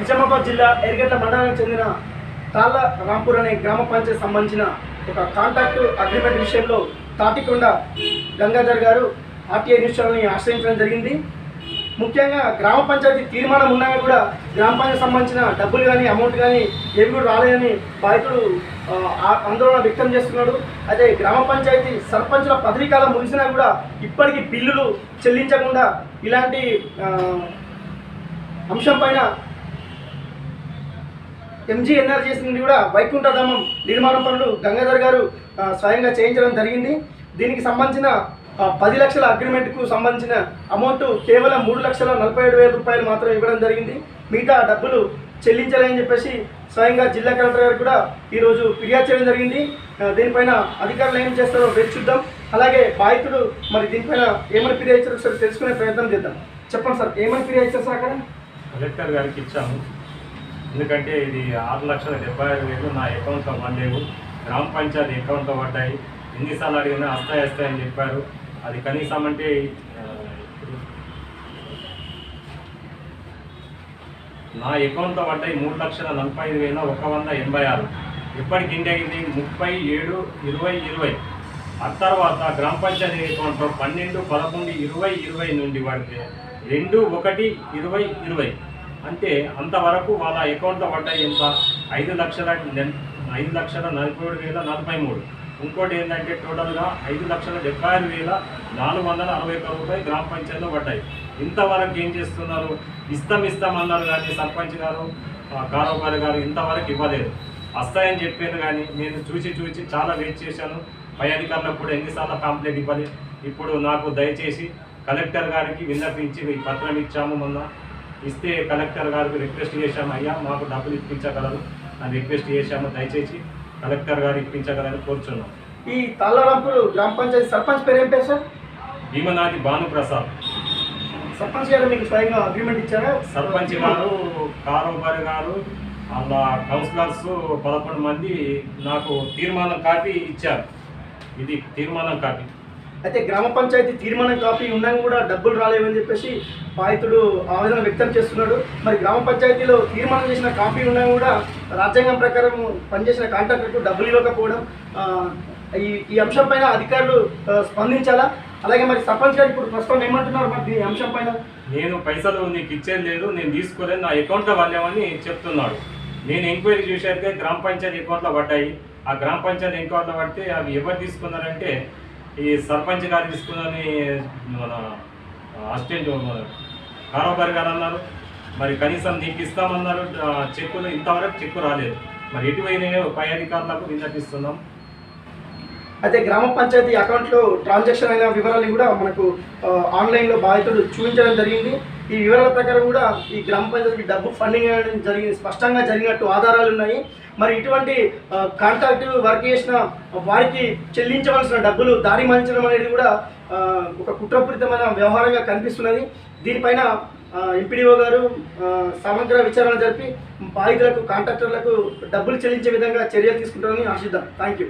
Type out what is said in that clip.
నిజామాబాద్ జిల్లా ఎరిగడ్ల మండలానికి చెందిన తాళ్ళ రాంపూర్ అనే గ్రామ పంచాయతీ సంబంధించిన ఒక కాంట్రాక్ట్ అగ్రిమెంట్ విషయంలో తాటికొండ గంగాధర్ గారు ఆర్టీఐ న్యూస్ ఛానల్ని ఆశ్రయించడం జరిగింది. ముఖ్యంగా గ్రామ పంచాయతీ తీర్మానం ఉన్నా కూడా గ్రామ పంచాయతీ సంబంధించిన డబ్బులు కానీ అమౌంట్ కానీ ఏమి కూడా రాలేదని బాధితుడు ఆందోళన వ్యక్తం చేస్తున్నాడు. అదే గ్రామ పంచాయతీ సర్పంచుల పదవీ కాలం ముగిసినా కూడా ఇప్పటికీ బిల్లులు చెల్లించకుండా ఇలాంటి అంశం పైన ఎంజీ ఎన్ఆర్జీఎస్ నుండి కూడా వైకుంఠధామం నిర్మాణ పనులు గంగాధర్ గారు స్వయంగా చేయించడం జరిగింది. దీనికి సంబంధించిన పది లక్షల అగ్రిమెంట్కు సంబంధించిన అమౌంట్ కేవలం మూడు లక్షల నలభై ఏడు వేల రూపాయలు మాత్రం ఇవ్వడం జరిగింది. మిగతా డబ్బులు చెల్లించాలని చెప్పేసి స్వయంగా జిల్లా కలెక్టర్ గారు కూడా ఈరోజు ఫిర్యాదు చేయడం జరిగింది. దీనిపైన అధికారులు ఏం చేస్తారో వేచి చూద్దాం. అలాగే బాధితుడు మరి దీనిపైన ఏమని ఫిర్యాదు ఇచ్చారో ఒకసారి తెలుసుకునే ప్రయత్నం చేద్దాం. చెప్పండి సార్ ఏమని ఫిర్యాదు ఇచ్చారు సార్ అక్కడ? కలెక్టర్ గారికి ఇచ్చాము. ఎందుకంటే ఇది ఆరు లక్షల డెబ్బై ఆరు వేలు నా అకౌంట్లో పడలేవు. గ్రామ పంచాయతీ అకౌంట్లో పడ్డాయి. ఎన్నిసార్లు అడిగినా వస్తాయి వస్తాయని చెప్పారు. అది కనీసం అంటే నా అకౌంట్లో పడ్డాయి మూడు లక్షల నలభై ఐదు వేల ఒక వంద ఎనభై ఆరు. ఇప్పటికి ఇండి అయింది ముప్పై ఏడు ఇరవై ఇరవై. ఆ తర్వాత గ్రామ పంచాయతీ అకౌంట్లో పన్నెండు పదకొండు ఇరవై ఇరవై నుండి పడితే రెండు ఒకటి ఇరవై ఇరవై. అంటే అంతవరకు వాళ్ళ అకౌంట్లో పడ్డాయి ఎంత? ఐదు లక్షల ఐదు లక్షల నలభై ఏడు వేల నలభై మూడు. ఇంకోటి ఏంటంటే టోటల్గా ఐదు లక్షల డెబ్బై ఆరు వేల నాలుగు వందల అరవై ఒక్క రూపాయలు గ్రామ పంచాయతీలో పడ్డాయి. ఇంతవరకు ఏం చేస్తున్నారు? ఇస్తాం ఇస్తాం అన్నారు కానీ సర్పంచ్ గారు ఆ, కారోబారి గారు ఇంతవరకు ఇవ్వలేదు. వస్తాయని చెప్పాను కానీ నేను చూసి చూసి చాలా వెయిట్ చేశాను. పై అధికారులకు కూడా ఎన్నిసార్లు కంప్లైంట్ ఇవ్వాలి. ఇప్పుడు నాకు దయచేసి కలెక్టర్ గారికి విన్నపించి పత్రం ఇచ్చాము మొన్న. ఇస్తే కలెక్టర్ గారికి రిక్వెస్ట్ చేశాము. అయ్యా మాకు డబ్బులు ఇప్పించగలరు. అని రిక్వెస్ట్ చేశాము. దయచేసి కలెక్టర్ గారు ఇప్పించగలని కోరుచున్నాం. ఈ తాళ్ళరాంపూర్ గ్రామ పంచాయతీ సర్పంచ్ పేరు ఏం పేరు సార్? భీమనాథి భానుప్రసాద్. సర్పంచ్ గారు మీకు స్వయంగా అగ్రిమెంట్ ఇచ్చారా? సర్పంచ్ గారు కారోబారి గారు అలా కౌన్సిలర్స్ పదకొండు మంది నాకు తీర్మానం కాపీ ఇచ్చారు. ఇది తీర్మానం కాపీ. అయితే గ్రామ పంచాయతీ తీర్మానం కాపీ ఉన్నా కూడా డబ్బులు రాలేవని చెప్పేసి బాధితుడు ఆవేదన వ్యక్తం చేస్తున్నాడు. మరి గ్రామ పంచాయతీలో తీర్మానం చేసిన కాపీ ఉన్నా కూడా రాజ్యాంగం ప్రకారం పనిచేసిన కాంట్రాక్టర్కు డబ్బులు ఇవ్వకపోవడం ఈ ఈ అంశం పైన అధికారులు స్పందించాలా? అలాగే మరి సర్పంచ్ గారు ఇప్పుడు ప్రస్తుతం ఏమంటున్నారు మరి ఈ అంశం పైన? నేను పైసలు నీకు ఇచ్చేది లేదు నేను తీసుకోలేదు నా అకౌంట్లో పడలేమని చెప్తున్నాడు. నేను ఎంక్వైరీ చేసేది గ్రామ పంచాయతీ అకౌంట్లో పడ్డాయి. ఆ గ్రామ పంచాయతీ అకౌంట్లో పడితే అవి ఎవరు తీసుకున్నారంటే ఈ సర్పంచ్ గారు తీసుకున్నని మన అసిస్టెంట్ కారోబారి గారు అన్నారు మరి కనీసం నీకు ఇస్తామన్నారు చెక్కులు ఇంతవరకు చెక్కు రాలేదు. మరి ఎటువైన పై అధికారులకు విన్నపిస్తున్నాం. అయితే గ్రామ పంచాయతీ అకౌంట్లో ట్రాన్సాక్షన్ అయిన వివరాలు కూడా మనకు ఆన్లైన్లో బాధితుడు చూపించడం జరిగింది. ఈ వివరాల ప్రకారం కూడా ఈ గ్రామ పంచాయతీకి డబ్బు ఫండింగ్ అయ్యడం జరిగింది. స్పష్టంగా జరిగినట్టు ఆధారాలు ఉన్నాయి. మరి ఇటువంటి కాంట్రాక్ట్ వర్క్ చేసిన వారికి చెల్లించవలసిన డబ్బులు దారి మళ్ళించడం అనేది కూడా ఒక కుట్రపూరితమైన వ్యవహారంగా కనిపిస్తున్నది. దీనిపైన ఎంపీడీఓ గారు సమగ్ర విచారణ జరిపి బాధితులకు కాంట్రాక్టర్లకు డబ్బులు చెల్లించే విధంగా చర్యలు తీసుకుంటారని ఆశిద్దాం. Thank you.